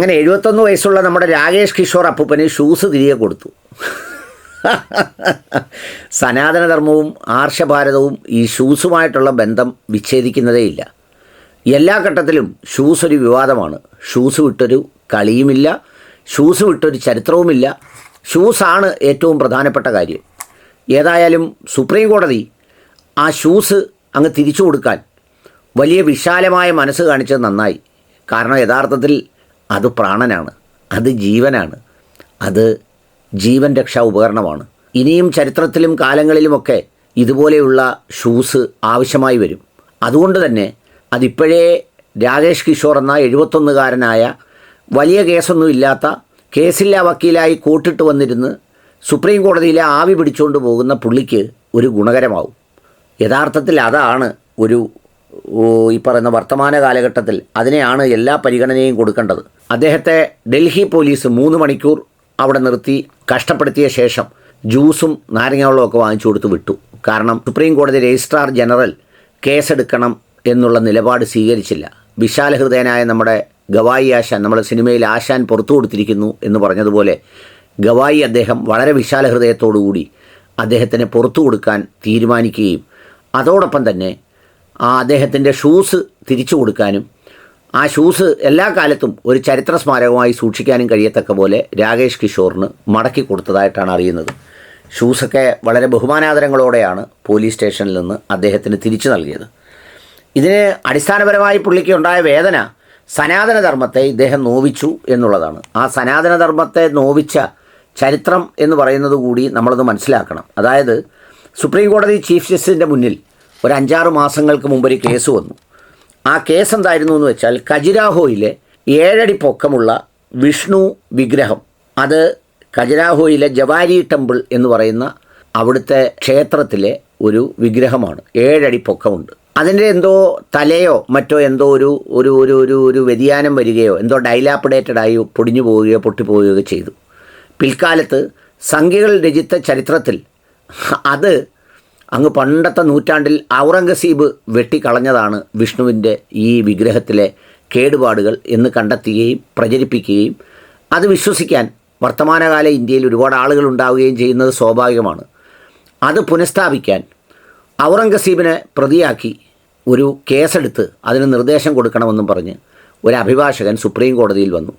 അങ്ങനെ എഴുപത്തൊന്ന് വയസ്സുള്ള നമ്മുടെ രാകേഷ് കിഷോർ അപ്പൂപ്പന് ഷൂസ് തിരികെ കൊടുത്തു. സനാതനധർമ്മവും ആർഷഭാരതവും ഈ ഷൂസുമായിട്ടുള്ള ബന്ധം വിച്ഛേദിക്കുന്നതേയില്ല എല്ലാ ഘട്ടത്തിലും ഷൂസ് ഒരു വിവാദമാണ്. ഷൂസ് വിട്ടൊരു കളിയുമില്ല. ഷൂസ് വിട്ടൊരു ചരിത്രവുമില്ല. ഷൂസാണ് ഏറ്റവും പ്രധാനപ്പെട്ട കാര്യം. ഏതായാലും സുപ്രീം കോടതി ആ ഷൂസ് അങ്ങ് തിരിച്ചു കൊടുക്കാൻ വലിയ വിശാലമായ മനസ്സ് കാണിച്ചത് നന്നായി. കാരണം യഥാർത്ഥത്തിൽ അത് പ്രാണനാണ് അത് ജീവനാണ് അത് ജീവൻ രക്ഷാ ഉപകരണമാണ്. ഇനിയും ചരിത്രത്തിലും കാലങ്ങളിലുമൊക്കെ ഇതുപോലെയുള്ള ഷൂസ് ആവശ്യമായി വരും. അതുകൊണ്ട് തന്നെ അതിപ്പോഴേ രാകേഷ് കിഷോർ എന്ന എഴുപത്തൊന്നുകാരനായ വലിയ കേസൊന്നും ഇല്ലാത്ത കേസില്ല വക്കീലായി കോട്ടിട്ട് വന്നിരുന്ന് സുപ്രീം കോടതിയിലെ ആവി പിടിച്ചുകൊണ്ട് പോകുന്ന പുള്ളിക്ക് ഒരു ഗുണകരമാവും. യഥാർത്ഥത്തിൽ അതാണ് ഒരു ഈ പറയുന്ന വർത്തമാന കാലഘട്ടത്തിൽ അതിനെയാണ് എല്ലാ പരിഗണനയും കൊടുക്കേണ്ടത്. അദ്ദേഹത്തെ ഡൽഹി പോലീസ് മൂന്ന് മണിക്കൂർ അവിടെ നിർത്തി കഷ്ടപ്പെടുത്തിയ ശേഷം ജ്യൂസും നാരങ്ങാവെള്ളവും ഒക്കെ വാങ്ങിച്ചു കൊടുത്ത് വിട്ടു. കാരണം സുപ്രീം കോടതി രജിസ്ട്രാർ ജനറൽ കേസെടുക്കണം എന്നുള്ള നിലപാട് സ്വീകരിച്ചില്ല. വിശാല ഹൃദയനായ നമ്മുടെ ഗവായി ആശാൻ നമ്മൾ സിനിമയിൽ ആശാൻ പുറത്തു കൊടുത്തിരിക്കുന്നു എന്ന് പറഞ്ഞതുപോലെ ഗവായി അദ്ദേഹം വളരെ വിശാല ഹൃദയത്തോടുകൂടി അദ്ദേഹത്തിന് പുറത്തു കൊടുക്കാൻ തീരുമാനിക്കുകയും അതോടൊപ്പം തന്നെ ആ അദ്ദേഹത്തിന്റെ ഷൂസ് തിരിച്ചു കൊടുക്കാനും ആ ഷൂസ് എല്ലാ കാലത്തും ഒരു ചരിത്ര സ്മാരകമായി സൂക്ഷിക്കാനും കഴിയത്തക്ക പോലെ രാകേഷ് കിഷോറിന് മടക്കി കൊടുത്തതായിട്ടാണ് അറിയുന്നത്. ഷൂസൊക്കെ വളരെ ബഹുമാനാദരങ്ങളോടെയാണ് പോലീസ് സ്റ്റേഷനിൽ നിന്ന് അദ്ദേഹത്തിന് തിരിച്ചു നൽകിയത്. ഇതിന് അടിസ്ഥാനപരമായി പുള്ളിക്ക് ഉണ്ടായ വേദന സനാതനധർമ്മത്തെ ഇദ്ദേഹം നോവിച്ചു എന്നുള്ളതാണ്. ആ സനാതനധർമ്മത്തെ നോവിച്ച ചരിത്രം എന്ന് പറയുന്നത് കൂടി നമ്മളത് മനസ്സിലാക്കണം. അതായത് സുപ്രീം കോടതി ചീഫ് ജസ്റ്റിസിന്റെ മുന്നിൽ ഒരു അഞ്ചാറ് മാസങ്ങൾക്ക് മുമ്പ് ഒരു കേസ് വന്നു. ആ കേസ് എന്തായിരുന്നു എന്ന് വെച്ചാൽ ഖജുരാഹോയിലെ ഏഴടി പൊക്കമുള്ള വിഷ്ണു വിഗ്രഹം അത് ഖജുരാഹോയിലെ ജവാരി ടെമ്പിൾ എന്ന് പറയുന്ന അവിടുത്തെ ക്ഷേത്രത്തിലെ ഒരു വിഗ്രഹമാണ്. ഏഴടി പൊക്കമുണ്ട്. അതിന്റെ എന്തോ തലയോ മറ്റോ എന്തോ ഒരു ഒരു ഒരു ഒരു ഒരു വ്യതിയാനം വരികയോ എന്തോ ഡൈലാപ്പിഡേറ്റഡ് ആയി പൊടിഞ്ഞു പോവുകയോ പൊട്ടിപ്പോവുകയോ ചെയ്തു. പിൽക്കാലത്ത് സംഖ്യകൾ രചിത്ത ചരിത്രത്തിൽ അത് അങ്ങ് പണ്ടത്തെ നൂറ്റാണ്ടിൽ ഔറംഗസീബ് വെട്ടിക്കളഞ്ഞതാണ് വിഷ്ണുവിന്റെ ഈ വിഗ്രഹത്തിലെ കേടുപാടുകൾ എന്ന് കണ്ടെത്തുകയും പ്രചരിപ്പിക്കുകയും അത് വിശ്വസിക്കാൻ വർത്തമാനകാല ഇന്ത്യയിൽ ഒരുപാട് ആളുകൾ ഉണ്ടാവുകയും ചെയ്യുന്നത് സ്വാഭാവികമാണ്. അത് പുനഃസ്ഥാപിക്കാൻ ഔറംഗസീബിനെ പ്രതിയാക്കി ഒരു കേസെടുത്ത് അതിന് നിർദ്ദേശം കൊടുക്കണമെന്നും പറഞ്ഞ് ഒരു അഭിഭാഷകൻ സുപ്രീം കോടതിയിൽ വന്നു.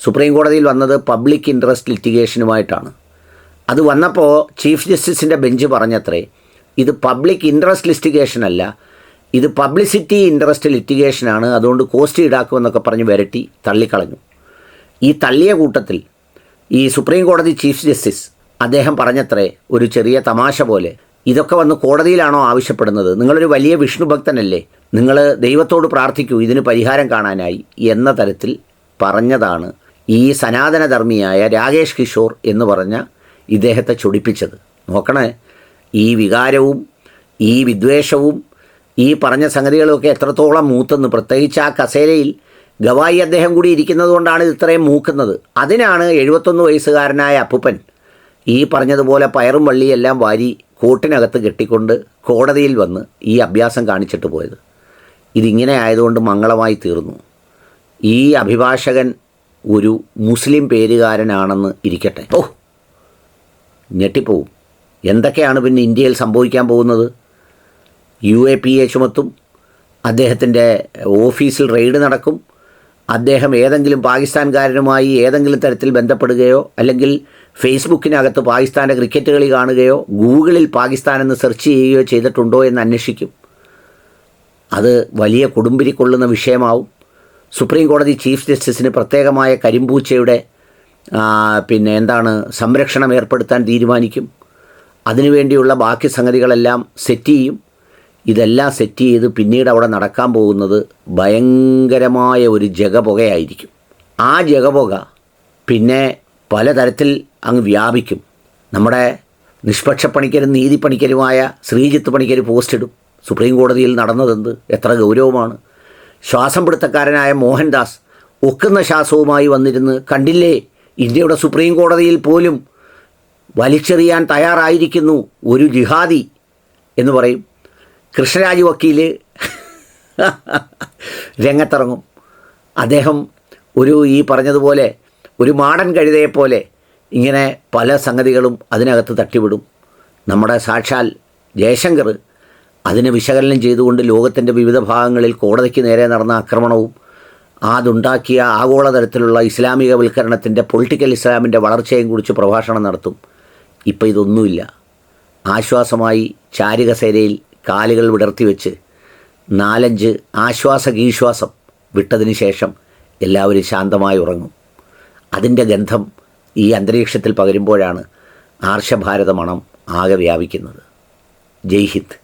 സുപ്രീം കോടതിയിൽ വന്നത് പബ്ലിക് ഇൻട്രസ്റ്റ് ലിറ്റിഗേഷനുമായിട്ടാണ്. അത് വന്നപ്പോൾ ചീഫ് ജസ്റ്റിസിന്റെ ബെഞ്ച് പറഞ്ഞത്രേ ഇത് പബ്ലിക് ഇൻട്രസ്റ്റ് ലിസ്റ്റിഗേഷൻ അല്ല. ഇത് പബ്ലിസിറ്റി ഇൻട്രസ്റ്റ് ലിറ്റിഗേഷനാണ് അതുകൊണ്ട് കോസ്റ്റ് ഈടാക്കുമെന്നൊക്കെ പറഞ്ഞ് വരട്ടി തള്ളിക്കളഞ്ഞു. ഈ തള്ളിയ കൂട്ടത്തിൽ ഈ സുപ്രീം കോടതി ചീഫ് ജസ്റ്റിസ് അദ്ദേഹം പറഞ്ഞത്രേ ഒരു ചെറിയ തമാശ പോലെ ഇതൊക്കെ വന്ന് കോടതിയിലാണോ ആവശ്യപ്പെടുന്നത്? നിങ്ങളൊരു വലിയ വിഷ്ണു ഭക്തനല്ലേ? നിങ്ങൾ ദൈവത്തോട് പ്രാർത്ഥിക്കൂ ഇതിന് പരിഹാരം കാണാനായി എന്ന തരത്തിൽ പറഞ്ഞതാണ് ഈ സനാതനധർമ്മിയായ രാകേഷ് കിഷോർ എന്ന് പറഞ്ഞ ഇദ്ദേഹത്തെ ചൊടിപ്പിച്ചത്. നോക്കണേ ഈ വികാരവും ഈ വിദ്വേഷവും ഈ പറഞ്ഞ സംഗതികളൊക്കെ എത്രത്തോളം മൂത്തെന്ന്. പ്രത്യേകിച്ച് ആ കസേരയിൽ ഗവായി അദ്ദേഹം കൂടി ഇരിക്കുന്നത് കൊണ്ടാണ് ഇത് ഇത്രയും മൂക്കുന്നത്. അതിനാണ് എഴുപത്തൊന്ന് വയസ്സുകാരനായ അപ്പുപ്പൻ ഈ പറഞ്ഞതുപോലെ പയറും വള്ളിയെല്ലാം വാരി കോട്ടിനകത്ത് കെട്ടിക്കൊണ്ട് കോടതിയിൽ വന്ന് ഈ അഭ്യാസം കാണിച്ചിട്ട് പോയത്. ഇതിങ്ങനെ ആയതുകൊണ്ട് മംഗളമായി തീർന്നു. ഈ അഭിഭാഷകൻ ഒരു മുസ്ലിം പേരുകാരനാണെന്ന് ഇരിക്കട്ടെ. ഓ ഞെട്ടിപ്പോവും. എന്തൊക്കെയാണ് പിന്നെ ഇന്ത്യയിൽ സംഭവിക്കാൻ പോകുന്നത്? യു എ പി എ ചുമത്തും അദ്ദേഹത്തിന്റെ ഓഫീസിൽ റെയ്ഡ് നടക്കും അദ്ദേഹം ഏതെങ്കിലും പാകിസ്ഥാൻകാരനുമായി ഏതെങ്കിലും തരത്തിൽ ബന്ധപ്പെടുകയോ അല്ലെങ്കിൽ ഫേസ്ബുക്കിനകത്ത് പാകിസ്ഥാന്റെ ക്രിക്കറ്റ് കളി കാണുകയോ ഗൂഗിളിൽ പാകിസ്ഥാൻ എന്ന് സെർച്ച് ചെയ്യുകയോ ചെയ്തിട്ടുണ്ടോ എന്ന് അന്വേഷിക്കും. അത് വലിയ കൊടുമ്പിരി കൊള്ളുന്ന വിഷയമാവും. സുപ്രീം കോടതി ചീഫ് ജസ്റ്റിസിന് പ്രത്യേകമായ കരിമ്പൂച്ചയുടെ പിന്നെ എന്താണ് സംരക്ഷണം ഏർപ്പെടുത്താൻ തീരുമാനിക്കും. അതിനുവേണ്ടിയുള്ള ബാക്കി സംഗതികളെല്ലാം സെറ്റ് ചെയ്യും. ഇതെല്ലാം സെറ്റ് ചെയ്ത് പിന്നീട് അവിടെ നടക്കാൻ പോകുന്നത് ഭയങ്കരമായ ഒരു ജഗപുകയായിരിക്കും. ആ ജഗപുക പിന്നെ പലതരത്തിൽ അങ്ങ് വ്യാപിക്കും. നമ്മുടെ നിഷ്പക്ഷ പണിക്കരും നീതി പണിക്കരുമായ ശ്രീജിത്ത് പണിക്കർ പോസ്റ്റിടും സുപ്രീം കോടതിയിൽ നടന്നതെന്ത്? എത്ര ഗൗരവമാണ്. ശ്വാസം പിടുത്തക്കാരനായ മോഹൻദാസ് ഒക്കുന്ന ശ്വാസവുമായി വന്നിരുന്ന് കണ്ടില്ലേ? ഇന്ത്യയുടെ സുപ്രീം കോടതിയിൽ പോലും വലിച്ചെറിയാൻ തയ്യാറായിരിക്കുന്നു ഒരു ജിഹാദി എന്ന് പറയും. കൃഷ്ണരാജ് വക്കീൽ രംഗത്തിറങ്ങും. അദ്ദേഹം ഒരു ഈ പറഞ്ഞതുപോലെ ഒരു മാടൻ കഴുതയെപ്പോലെ ഇങ്ങനെ പല സംഗതികളും അതിനകത്ത് തട്ടിവിടും. നമ്മുടെ സാക്ഷാൽ ജയശങ്കർ അതിനെ വിശകലനം ചെയ്തുകൊണ്ട് ലോകത്തിന്റെ വിവിധ ഭാഗങ്ങളിൽ കോടതിക്ക് നേരെ നടന്ന ആക്രമണവും അതുണ്ടാക്കിയ ആഗോളതലത്തിലുള്ള ഇസ്ലാമികവൽക്കരണത്തിന്റെ പൊളിറ്റിക്കൽ ഇസ്ലാമിന്റെ വളർച്ചയെയും കുറിച്ച് പ്രഭാഷണം നടത്തും. ഇപ്പം ഇതൊന്നുമില്ല. ആശ്വാസമായി ചാരികസേരയിൽ കാലുകൾ വിടർത്തി വെച്ച് നാലഞ്ച് ആശ്വാസ ഗീശ്വാസം വിട്ടതിന് ശേഷം എല്ലാവരും ശാന്തമായി ഉറങ്ങും. അതിന്റെ ഗന്ധം ഈ അന്തരീക്ഷത്തിൽ പകരുമ്പോഴാണ് ആർഷഭാരത മണം ആകെ വ്യാപിക്കുന്നത്. ജയ് ഹിന്ദ്.